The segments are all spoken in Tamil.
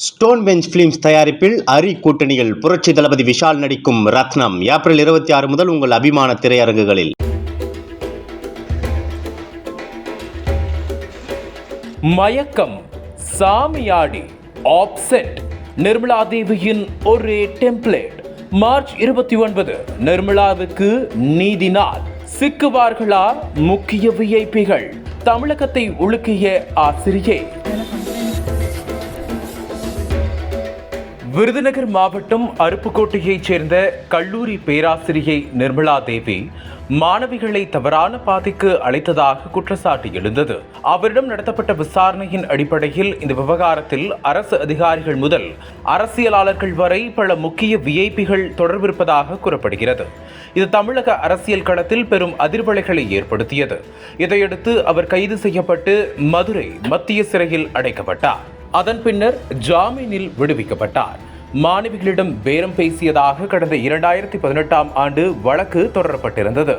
ஸ்டோன் பெஞ்ச் பிலிம்ஸ் தயாரிப்பில் அரி கூட்டணியில் புரட்சி தளபதி விஷால் நடிக்கும் ரத்னம் ஏப்ரல் இருபத்தி ஆறு முதல் உங்கள் அபிமான திரையரங்குகளில். மயக்கம் சாமியாடி ஆப்செட். நிர்மலா தேவியின் ஒரே டெம்ப்ளேட். மார்ச் இருபத்தி ஒன்பது நிர்மலாவுக்கு நீதி நாள். சிக்குவார்களா முக்கிய விஐபிகள் தமிழகத்தை உலுக்கிய ஆசிரியை. விருதுநகர் மாவட்டம் அருப்புக்கோட்டையைச் சேர்ந்த கல்லூரி பேராசிரியை நிர்மலா தேவி மாணவிகளை தவறான பாதைக்கு அழைத்ததாக குற்றச்சாட்டு எழுந்தது. அவரிடம் நடத்தப்பட்ட விசாரணையின் அடிப்படையில் இந்த விவகாரத்தில் அரசு அதிகாரிகள் முதல் அரசியலாளர்கள் வரை பல முக்கிய விஐபிகள் தொடர்பிருப்பதாக கூறப்படுகிறது. இது தமிழக அரசியல் களத்தில் பெரும் அதிர்வலைகளை ஏற்படுத்தியது. இதையடுத்து அவர் கைது செய்யப்பட்டு மதுரை மத்திய சிறையில் அடைக்கப்பட்டார். அதன் பின்னர் ஜாமீனில் விடுவிக்கப்பட்டார். மாணவிகளிடம் பேரம் பேசியதாக கடந்த இரண்டாயிரத்தி பதினெட்டாம் ஆண்டு வழக்கு தொடரப்பட்டிருந்தது.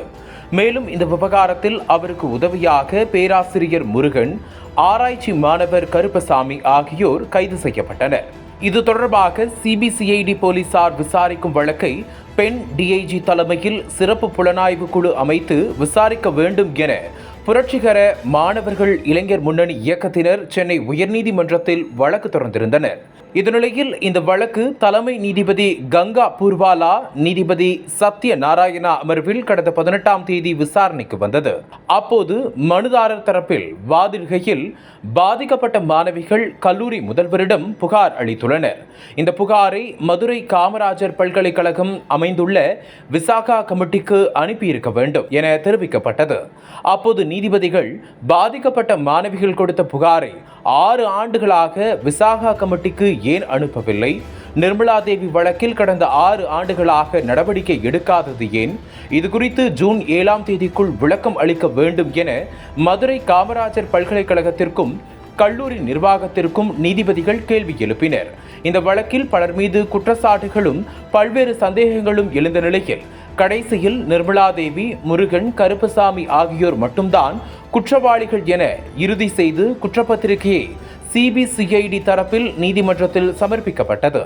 மேலும் இந்த விவகாரத்தில் அவருக்கு உதவியாக பேராசிரியர் முருகன் ஆராய்ச்சி மாணவர் கருப்பசாமி ஆகியோர் கைது செய்யப்பட்டனர். இது தொடர்பாக சிபிசிஐடி போலீசார் விசாரிக்கும் வழக்கை பெண் டிஐஜி தலைமையில் சிறப்பு புலனாய்வு குழு அமைத்து விசாரிக்க வேண்டும் என புரட்சிகர மாணவர்கள் இளைஞர் முன்னணி இயக்கத்தினர் சென்னை உயர்நீதிமன்றத்தில் வழக்கு தொடர்ந்திருந்தனர். இதனிலையில் இந்த வழக்கு தலைமை நீதிபதி கங்கா பூர்வாலா நீதிபதி சத்ய நாராயணா அமர்வில் கடந்த பதினெட்டாம் தேதி விசாரணைக்கு வந்தது. அப்போது மனுதாரர் தரப்பில் வாதிடுகையில் பாதிக்கப்பட்ட மாணவிகள் கல்லூரி முதல்வரிடம் புகார் அளித்துள்ளனர். இந்த புகாரை மதுரை காமராஜர் பல்கலைக்கழகம் அமைந்துள்ள விசாகா கமிட்டிக்கு அனுப்பியிருக்க வேண்டும் என தெரிவிக்கப்பட்டது. அப்போது நீதிபதிகள் பாதிக்கப்பட்ட மாணவிகள் கொடுத்த புகாரை ஆறு ஆண்டுகளாக விசாகா கமிட்டிக்கு ஏன் அனுப்பவில்லை? நிர்மலா தேவி வழக்கில் கடந்த ஆறு ஆண்டுகளாக நடவடிக்கை எடுக்காதது ஏன்? இதுகுறித்து ஜூன் ஏழாம் தேதிக்குள் விளக்கம் அளிக்க வேண்டும் என மதுரை காமராஜர் பல்கலைக்கழகத்திற்கும் கல்லூரி நிர்வாகத்திற்கும் நீதிபதிகள் கேள்வி எழுப்பினர். இந்த வழக்கில் பலர் மீது குற்றச்சாட்டுகளும் பல்வேறு சந்தேகங்களும் எழுந்த நிலையில் கடைசியில் நிர்மலா தேவி முருகன் கருப்பசாமி ஆகியோர் மட்டும்தான் குற்றவாளிகள் என இறுதி செய்து குற்றப்பத்திரிகையை சிபிசிஐடி தரப்பில் நீதிமன்றத்தில் சமர்ப்பிக்கப்பட்டது.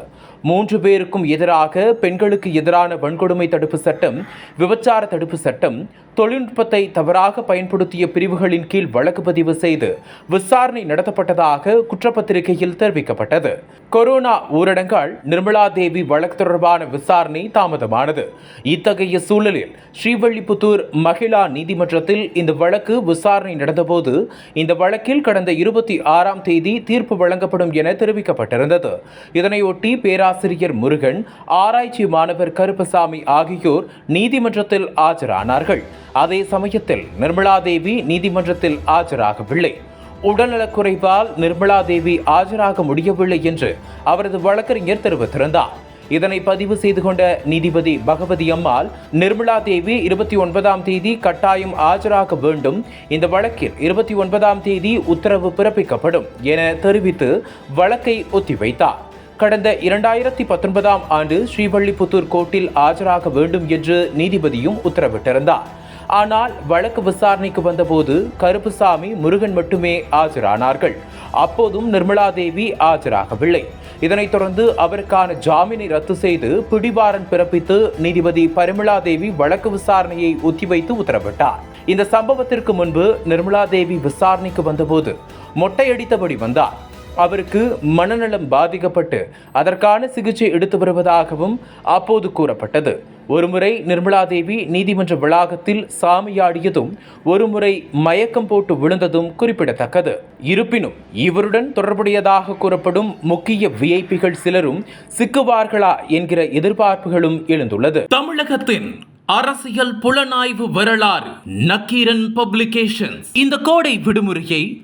மூன்று பேருக்கும் எதிராக பெண்களுக்கு எதிரான வன்கொடுமை தடுப்பு சட்டம் விபச்சார தடுப்பு சட்டம் தொழில்நுட்பத்தை தவறாக பயன்படுத்திய பிரிவுகளின் கீழ் வழக்கு பதிவு செய்து விசாரணை நடத்தப்பட்டதாக குற்றப்பத்திரிகையில் தெரிவிக்கப்பட்டது. கொரோனா ஊரடங்கால் நிர்மலா தேவி வழக்கு தொடர்பான விசாரணை தாமதமானது. இத்தகைய சூழலில் ஸ்ரீவள்ளிபுத்தூர் மகிழா நீதிமன்றத்தில் இந்த வழக்கு விசாரணை நடந்தபோது இந்த வழக்கில் கடந்த இருபத்தி ஆறாம் தேதி தீர்ப்பு வழங்கப்படும் என தெரிவிக்கப்பட்டிருந்தது. இதனையொட்டி பேரா பேராசிரியர் முருகன் ஆராய்ச்சி மாணவர் கருப்பசாமி ஆகியோர் நீதிமன்றத்தில் ஆஜரானார்கள். அதே சமயத்தில் நிர்மலா தேவி நீதிமன்றத்தில் ஆஜராகவில்லை. உடல்நலக்குறைவால் நிர்மலா தேவி ஆஜராக முடியவில்லை என்று அவரது வழக்கறிஞர் தெரிவித்திருந்தார். இதனை பதிவு செய்து கொண்ட நீதிபதி பகவதி அம்மாள் நிர்மலா தேவி இருபத்தி ஒன்பதாம் தேதி கட்டாயம் ஆஜராக வேண்டும். இந்த வழக்கில் இருபத்தி ஒன்பதாம் தேதி உத்தரவு பிறப்பிக்கப்படும் என தெரிவித்து வழக்கை ஒத்திவைத்தார். கடந்த இரண்டாயிரத்தி பத்தொன்பதாம் ஆண்டு ஸ்ரீவள்ளிபுத்தூர் கோர்ட்டில் ஆஜராக வேண்டும் என்று நீதிபதியும் உத்தரவிட்டிருந்தார். ஆனால் வழக்கு விசாரணைக்கு வந்தபோது கருப்புசாமி முருகன் மட்டுமே ஆஜரானார்கள். அப்போதும் நிர்மலா தேவி ஆஜராகவில்லை. இதனைத் தொடர்ந்து அவருக்கான ஜாமீனை ரத்து செய்து பிடிவாரன் பிறப்பித்து நீதிபதி பரிமளா தேவி வழக்கு விசாரணையை ஒத்திவைத்து உத்தரவிட்டார். இந்த சம்பவத்திற்கு முன்பு நிர்மலா தேவி விசாரணைக்கு வந்தபோது மொட்டையடித்தபடி வந்தார். அவருக்கு மனநலம் பாதிக்கப்பட்டு அதற்கான சிகிச்சை எடுத்து வருவதாகவும் அப்போது கூறப்பட்டது. ஒருமுறை நிர்மலா தேவி நீதிமன்ற வளாகத்தில் சாமியாடியதும் ஒருமுறை மயக்கம் போட்டு விழுந்ததும் குறிப்பிடத்தக்கது. இருப்பினும் இவருடன் தொடர்புடையதாக கூறப்படும் முக்கிய விஐபிகள் சிலரும் சிக்குவார்களா என்கிற எதிர்பார்ப்புகளும் எழுந்துள்ளது. தமிழகத்தின் அரசியல் புலனாய்வு வரலாறு நக்கீரன் பப்ளிகேஷன்ஸ். இந்த கோடை விடுமுறையை